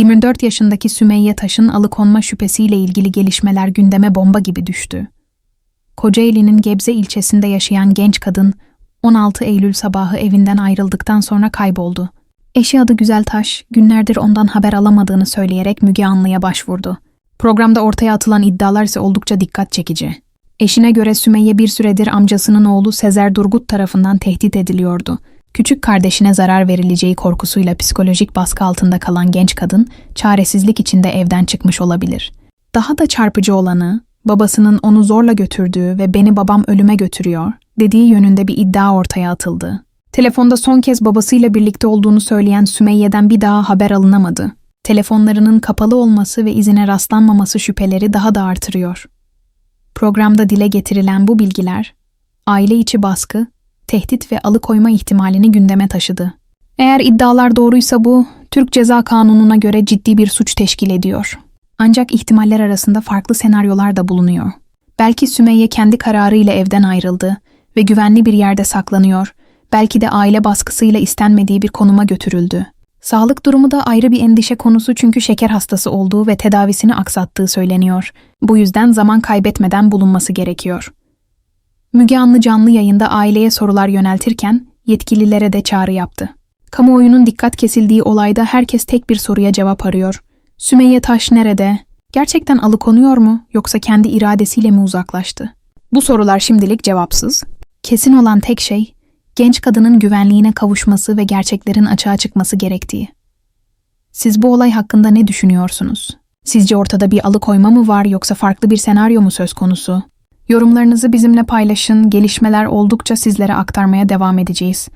24 yaşındaki Sümeyye Taş'ın alıkonma şüphesiyle ilgili gelişmeler gündeme bomba gibi düştü. Kocaeli'nin Gebze ilçesinde yaşayan genç kadın 16 Eylül sabahı evinden ayrıldıktan sonra kayboldu. Eşi adı Güzel Taş, günlerdir ondan haber alamadığını söyleyerek Müge Anlı'ya başvurdu. Programda ortaya atılan iddialar ise oldukça dikkat çekici. Eşine göre Sümeyye bir süredir amcasının oğlu Sezer Durgut tarafından tehdit ediliyordu. Küçük kardeşine zarar verileceği korkusuyla psikolojik baskı altında kalan genç kadın, çaresizlik içinde evden çıkmış olabilir. Daha da çarpıcı olanı, babasının onu zorla götürdüğü ve beni babam ölüme götürüyor dediği yönünde bir iddia ortaya atıldı. Telefonda son kez babasıyla birlikte olduğunu söyleyen Sümeyye'den bir daha haber alınamadı. Telefonlarının kapalı olması ve izine rastlanmaması şüpheleri daha da artırıyor. Programda dile getirilen bu bilgiler, aile içi baskı, tehdit ve alıkoyma ihtimalini gündeme taşıdı. Eğer iddialar doğruysa bu, Türk Ceza Kanunu'na göre ciddi bir suç teşkil ediyor. Ancak ihtimaller arasında farklı senaryolar da bulunuyor. Belki Sümeyye kendi kararıyla evden ayrıldı ve güvenli bir yerde saklanıyor. Belki de aile baskısıyla istenmediği bir konuma götürüldü. Sağlık durumu da ayrı bir endişe konusu çünkü şeker hastası olduğu ve tedavisini aksattığı söyleniyor. Bu yüzden zaman kaybetmeden bulunması gerekiyor. Müge Anlı canlı yayında aileye sorular yöneltirken yetkililere de çağrı yaptı. Kamuoyunun dikkat kesildiği olayda herkes tek bir soruya cevap arıyor. Sümeyye Taş nerede? Gerçekten alıkonuyor mu yoksa kendi iradesiyle mi uzaklaştı? Bu sorular şimdilik cevapsız. Kesin olan tek şey genç kadının güvenliğine kavuşması ve gerçeklerin açığa çıkması gerektiği. Siz bu olay hakkında ne düşünüyorsunuz? Sizce ortada bir alıkoyma mı var yoksa farklı bir senaryo mu söz konusu? Yorumlarınızı bizimle paylaşın, gelişmeler oldukça sizlere aktarmaya devam edeceğiz.